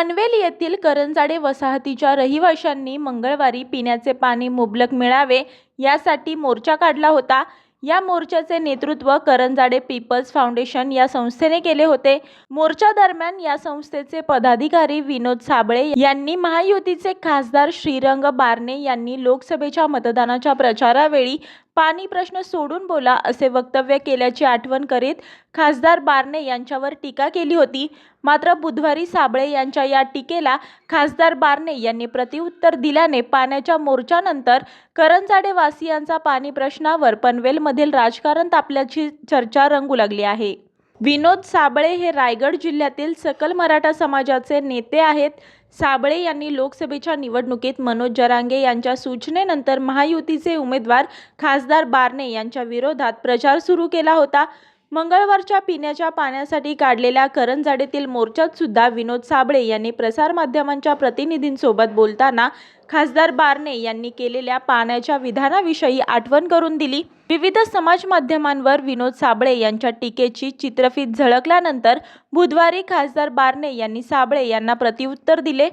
पनवेल येथील करंजाडे वसाहतीच्या रहिवाशांनी मंगळवारी पिण्याचे पाणी मुबलक मिळावे यासाठी मोर्चा काढला होता. या मोर्चाचे नेतृत्व करंजाडे पीपल्स फाउंडेशन या संस्थेने केले होते. मोर्चा दरम्यान या संस्थेचे पदाधिकारी विनोद साबळे यांनी महायुतीचे खासदार श्रीरंग बारणे यांनी लोकसभेच्या मतदानाच्या प्रचारावेळी पाणी प्रश्न सोडून बोला असे वक्तव्य केल्याची आठवण करीत खासदार बारणे यांच्यावर टीका केली होती. मात्र बुधवारी साबळे यांच्या या टीकेला खासदार बारणे यांनी प्रतिउत्तर दिल्याने पाण्याच्या मोर्चानंतर करंजाडे वासियांचा पाणी प्रश्नावर पनवेलमधील राजकारण तापल्याची चर्चा रंगू लागली आहे. विनोद साबळे हे रायगड जिल्ह्यातील सकल मराठा समाजाचे नेते आहेत. साबळे यांनी लोकसभेच्या निवडणुकीत मनोज जरांगे यांच्या सूचनेनंतर महायुतीचे उमेदवार खासदार बारणे यांच्या विरोधात प्रचार सुरू केला होता. मंगळवारच्या पिण्याच्या पाण्यासाठी काढलेल्या करंजाडेतील मोर्चात सुद्धा विनोद साबळे यांनी प्रसारमाध्यमांच्या प्रतिनिधींसोबत बोलताना खासदार बारणे यांनी केलेल्या पाण्याच्या विधानाविषयी आठवण करून दिली. विविध समाज माध्यमांवर विनोद साबळे यांच्या टीकेची चित्रफित झळकल्यानंतर बुधवारी खासदार बारणे यांनी साबळे यांना प्रतिउत्तर दिले.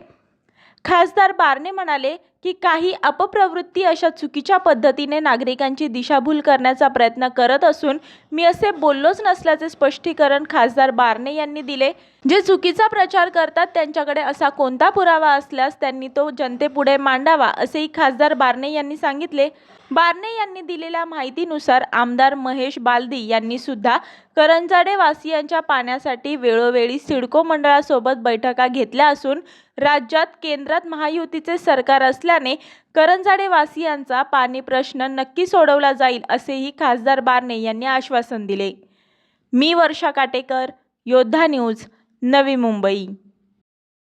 खासदार बारणे म्हणाले की काही अपप्रवृत्ती अशा चुकीच्या पद्धतीने नागरिकांची दिशाभूल करण्याचा प्रयत्न करत असून मी असे बोललोच नसल्याचे स्पष्टीकरण खासदार बारणे यांनी दिले. जे चुकीचा प्रचार करतात त्यांच्याकडे असा कोणता पुरावा असल्यास त्यांनी तो जनतेपुढे मांडावा असेही खासदार बारणे यांनी सांगितले. बारणे यांनी दिलेल्या माहितीनुसार आमदार महेश बालदी यांनी सुद्धा करंजाडे वासियांच्या पाण्यासाठी वेळोवेळी सिडको मंडळासोबत बैठका घेतल्या असून राज्यात केंद्रात महायुतीचे सरकार असले असल्याने करंजाडे वासियांचा पाणी प्रश्न नक्की सोडवला जाईल असेही खासदार बारणे यांनी आश्वासन दिले. मी वर्षा काटेकर योद्धा न्यूज नवी मुंबई.